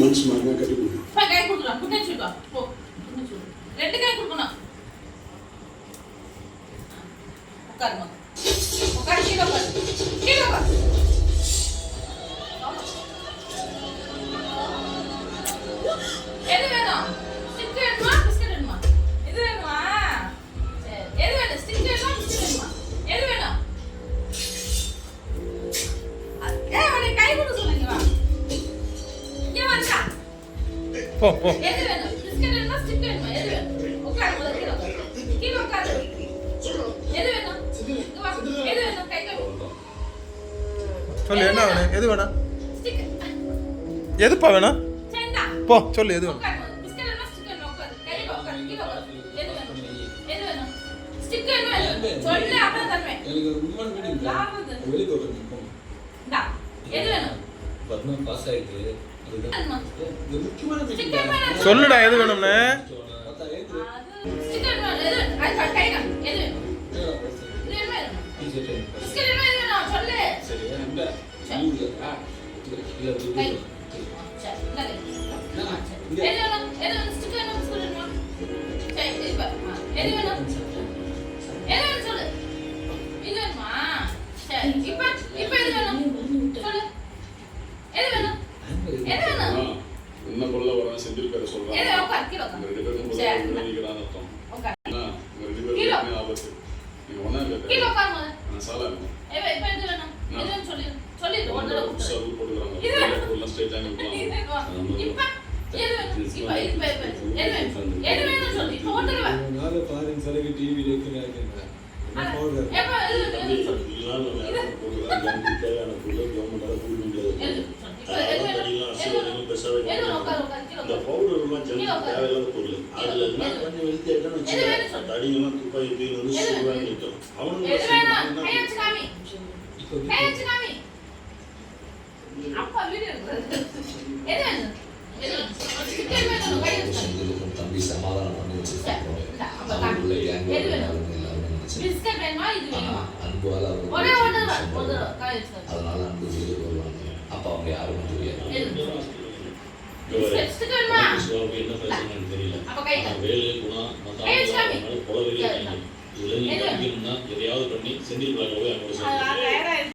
மனுஷன் மரங்க கட்டி கொடுக்கணும் கை கொடுக்கலாம். புட்டை ரெண்டு கை கொடுக்கணும். உட்காருமா சொல்லு என்ன வேணும் எது வேணும் எதுப்பா வேணும் போ சொல்லு எது வேணும் வெளிக்கு சொல்லுடா எது வேணும்னு? இப்ப என்ன கொல்ல வரேன் செஞ்சிருக்காரு சொல்றாங்க. உங்க ரெண்டு பேருக்கும் விளைவிக்கிறான் அர்த்தம். உங்க ரெண்டு பேருக்கும் ஆபத்து. நீங்க ஒன்னா இருக்க சாலா இருக்கும் டிவி இந்த பவுடர்லாம் தேவையில்லாத பொருள் அதுல என்ன கொஞ்சம் வெளுத்தி எடுக்கணும் வச்சுக்கோங்க தடியெல்லாம் துப்பாக்கி தம்பி சமாதானம் பண்ணி வச்சு டைமா இது வேணுமா அன்புவால ஒரே ஒரு தடவை ஒரு அதனால யாரும் தெரியாது ஸ்டெப்ஸ்க்கு வேணுமா? என்ன பிரச்சனை தெரியல. அப்ப கை வேலை குணா மத்த ஆளுங்க புலவெளி இதுல நீங்க எதையாவது பண்ணி செந்தில் பாக்கவே அவங்க